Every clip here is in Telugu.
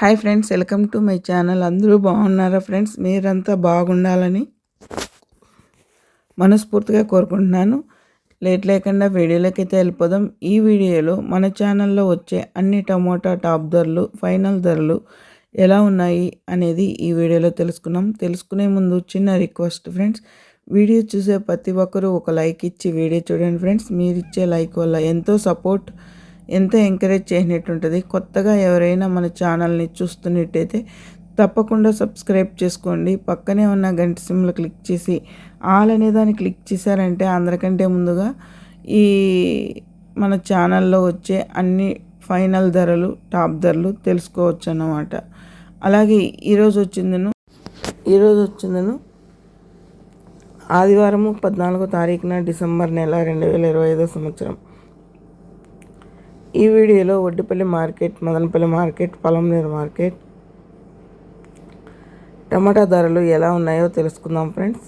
Hi friends welcome to my channel. అందరూ బాగున్నారా ఫ్రెండ్స్? మీరంతా బాగుండాలని మనస్ఫూర్తిగా కోరుకుంటున్నాను. లేట్ లేకుండా వీడియోలోకి అయితే వెళ్ళిపోదాం. ఈ వీడియోలో మన ఛానల్లో వచ్చే అన్ని టమోటా టాప్ ధరలు ఫైనల్ ధరలు ఎలా ఉన్నాయి అనేది ఈ వీడియోలో తెలుసుకున్నాం. తెలుసుకునే ముందు చిన్న రిక్వెస్ట్ ఫ్రెండ్స్ వీడియో చూసే ప్రతి ఒక్కరూ ఒక లైక్ ఇచ్చి వీడియో చూడండి ఫ్రెండ్స్. మీరు ఇచ్చే లైక్ వల్ల ఎంతో సపోర్ట్ ఎంతో ఎంకరేజ్ చేసినట్టు ఉంటుంది కొత్తగా ఎవరైనా మన ఛానల్ని చూస్తున్నట్టయితే తప్పకుండా సబ్స్క్రైబ్ చేసుకోండి. పక్కనే ఉన్న గంట సిమ్లో క్లిక్ చేసి ఆల్ అనే దాన్ని క్లిక్ చేశారంటే అందరికంటే ముందుగా ఈ మన ఛానల్లో వచ్చే అన్ని ఫైనల్ ధరలు టాప్ ధరలు తెలుసుకోవచ్చు అన్నమాట అలాగే ఈరోజు వచ్చిందను ఈరోజు వచ్చిందను ఆదివారము పద్నాలుగో తారీఖున డిసెంబర్ నెల రెండు వేల ఇరవై ఐదో సంవత్సరం. ఈ వీడియోలో Oddipalli market Madanapalle market Palamaner market tomato ధరలు ఎలా ఉన్నాయో తెలుసుకుందాం ఫ్రెండ్స్.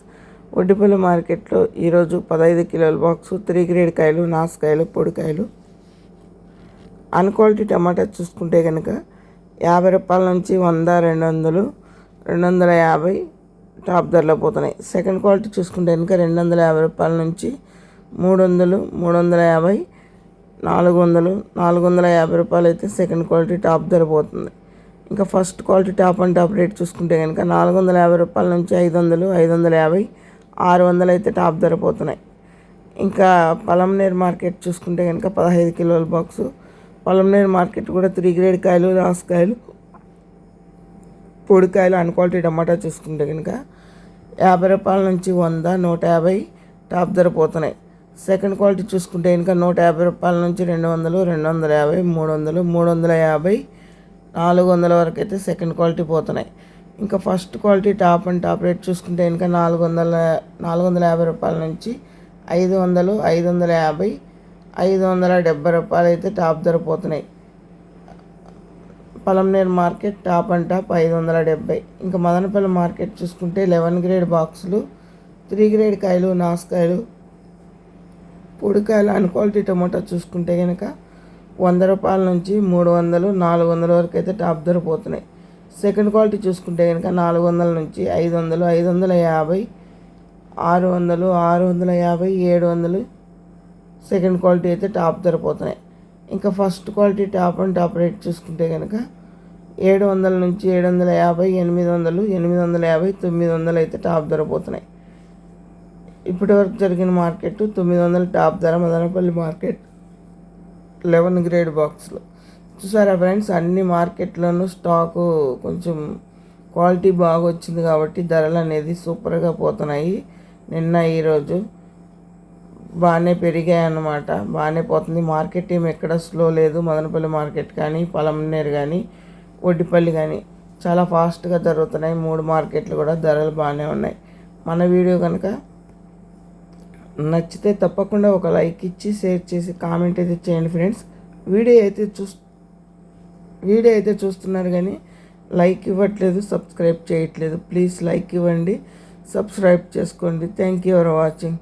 ఒడ్డిపల్లి మార్కెట్లో ఈరోజు పదహైదు కిలోల బాక్సు త్రీ గ్రేడ్ కాయలు నాసుకాయలు పొడికాయలు అన్క్వాలిటీ టమాటా చూసుకుంటే కనుక యాభై రూపాయల నుంచి వంద రెండు వందలు రెండు వందల యాభై టాప్ ధరలో పోతున్నాయి. సెకండ్ క్వాలిటీ చూసుకుంటే కనుక రెండు వందల యాభై రూపాయల నుంచి మూడు వందలు మూడు వందల యాభై నాలుగు వందలు నాలుగు వందల యాభై రూపాయలు అయితే సెకండ్ క్వాలిటీ టాప్ ధర పోతుంది ఇంకా first quality top and top rate చూసుకుంటే కనుక నాలుగు వందల యాభై రూపాయల నుంచి ఐదు వందలు ఐదు వందల యాభై ఆరు వందలు అయితే టాప్ ధర పోతున్నాయి ఇంకా పలంనేర్ మార్కెట్ చూసుకుంటే కనుక పదహైదు కిలోల బాక్సు పలంనేర్ మార్కెట్ కూడా త్రీ గ్రేడ్ కాయలు రాసుకాయలు పొడికాయలు అన్ క్వాలిటీ టమాటా చూసుకుంటే కనుక యాభై రూపాయల నుంచి వంద నూట యాభై టాప్ ధర పోతున్నాయి సెకండ్ క్వాలిటీ చూసుకుంటే ఇంకా నూట యాభై రూపాయల నుంచి రెండు వందలు రెండు వందల యాభై మూడు వందలు మూడు వందల యాభై నాలుగు వందల వరకు అయితే సెకండ్ క్వాలిటీ పోతున్నాయి. ఇంకా first quality top and top rate చూసుకుంటే ఇంకా నాలుగు వందల నాలుగు వందల యాభై రూపాయల నుంచి ఐదు వందలు ఐదు వందల యాభై ఐదు వందల డెబ్బై రూపాయలు అయితే టాప్ ధర పోతున్నాయి. Palamaner market top and top ఐదు వందల డెబ్బై. ఇంకా మదనపల్లి మార్కెట్ చూసుకుంటే లెవెన్ గ్రేడ్ బాక్సులు త్రీ గ్రేడ్ కాయలు నాసుకాయలు పొడికాయలు అన్క్వాలిటీ టమాటా చూసుకుంటే కనుక వంద రూపాయల నుంచి మూడు వందలు నాలుగు వందల వరకు అయితే టాప్ ధర పోతున్నాయి. సెకండ్ క్వాలిటీ చూసుకుంటే కనుక నాలుగు వందల నుంచి ఐదు వందలు ఐదు వందల యాభై ఆరు వందలు ఆరు వందల యాభై ఏడు వందలు సెకండ్ క్వాలిటీ అయితే టాప్ ధర పోతున్నాయి. ఇంకా first quality top and top rate చూసుకుంటే కనుక ఏడు వందల నుంచి ఏడు వందల యాభై ఎనిమిది వందలు ఎనిమిది వందల యాభై తొమ్మిది వందలు అయితే టాప్ ధర పోతున్నాయి. ఇప్పటి వరకు జరిగిన మార్కెట్ తొమ్మిది వందల టాప్ ధర మదనపల్లి మార్కెట్ లెవెన్ గ్రేడ్ బాక్స్లో. చూసారా ఫ్రెండ్స్ అన్ని మార్కెట్లోనూ స్టాకు కొంచెం క్వాలిటీ బాగా వచ్చింది కాబట్టి ధరలు అనేది సూపర్గా పోతున్నాయి. నిన్న ఈరోజు బాగానే పెరిగాయి అన్నమాట. బాగానే పోతుంది. మార్కెట్ ఏమి ఎక్కడ స్లో లేదు. మదనపల్లి మార్కెట్ కానీ పలమనేరు కానీ ఒడ్డిపల్లి కానీ చాలా ఫాస్ట్గా జరుగుతున్నాయి. మూడు మార్కెట్లు కూడా ధరలు బాగానే ఉన్నాయి. మన వీడియో కనుక నచ్చితే తప్పకుండా ఒక లైక్ ఇచ్చి షేర్ చేసి కామెంట్ అయితే చేయండి ఫ్రెండ్స్. వీడియో అయితే చూ వీడియో అయితే చూస్తున్నారు కానీ లైక్ ఇవ్వట్లేదు సబ్స్క్రైబ్ చేయట్లేదు. ప్లీజ్ లైక్ ఇవ్వండి సబ్స్క్రైబ్ చేసుకోండి. Thank you for watching.